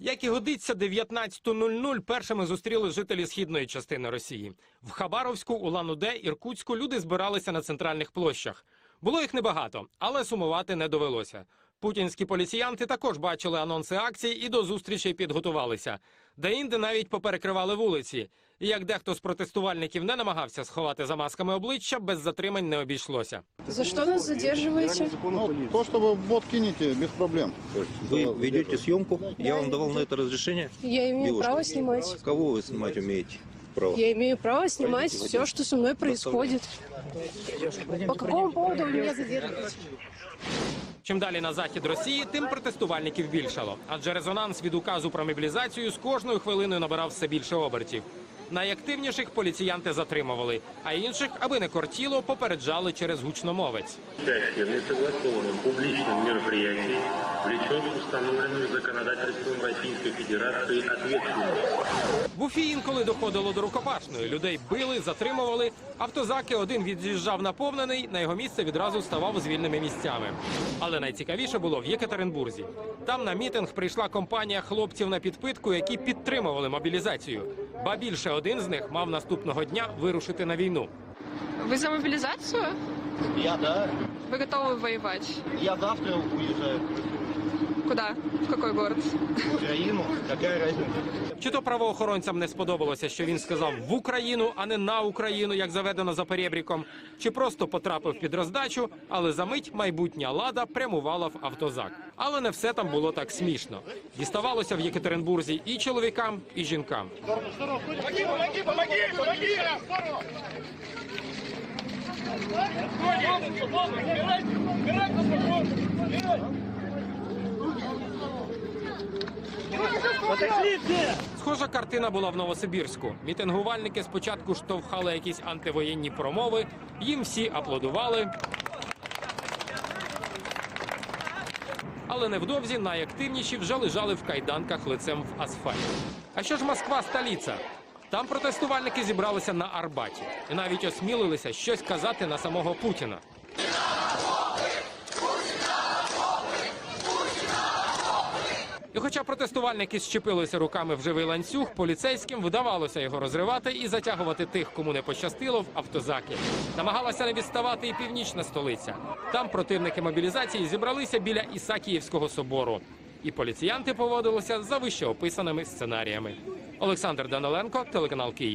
Як і годиться, 19.00 першими зустріли жителі східної частини Росії. В Хабаровську, Улан-Удэ, Іркутську люди збиралися на центральних площах. Було їх небагато, але сумувати не довелося. Путінські поліціянти також бачили анонси акцій і до зустрічей підготувалися. Деінде навіть поперекривали вулиці. І як дехто з протестувальників не намагався сховати за масками обличчя, без затримань не обійшлося. За что нас задерживаете? Ну, то, что вы бот кинете, без проблем. Вы ведете съемку, я вам давал на это разрешение. Я имею Девушка. право снимать. Кого вы снимать умеете? Право. Я имею право снимать все, что со мной происходит. По какому поводу вы меня задерживаете? Чим далі на захід Росії, тим протестувальників більшало. Адже резонанс від указу про мобілізацію з кожною хвилиною набирав все більше обертів. Найактивніших поліціянти затримували, а інших, аби не кортіло, попереджали через гучномовець. Участие в несогласованном публичном мероприятии влечет установленную законодательством Российской Федерации ответственность. В Уфі інколи доходило до рукопашної. Людей били, затримували. Автозаки один від'їжджав наповнений, на його місце відразу ставав з вільними місцями. Але найцікавіше було в Єкатеринбурзі. Там на мітинг прийшла компанія хлопців на підпитку, які підтримували мобілізацію. Ба більше один з них мав наступного дня вирушити на війну. Вы за мобилизацию? Я, да. Вы готовы воевать? Я завтра уезжаю Куда? В какой город? в Украину. Какая разница? Чи то правоохоронцям не сподобалося, що він сказав в Україну, а не на Україну, як заведено за перебріком, чи просто потрапив під роздачу, але за мить майбутня лада прямувала в автозак. Але не все там було так смішно. Діставалося в Єкатеринбурзі і чоловікам, і жінкам. Схожа картина була в Новосибірську. Мітингувальники спочатку штовхали якісь антивоєнні промови, їм всі аплодували. Але невдовзі найактивніші вже лежали в кайданках лицем в асфальт. А що ж Москва столиця? Там протестувальники зібралися на Арбаті і навіть осмілилися щось казати на самого Путіна. І хоча протестувальники щепилися руками в живий ланцюг, поліцейським вдавалося його розривати і затягувати тих, кому не пощастило, в автозаки. Намагалася не відставати і північна столиця. Там противники мобілізації зібралися біля Ісакіївського собору. І поліціянти поводилися за вище описаними сценаріями. Олександр Даниленко, телеканал Київ.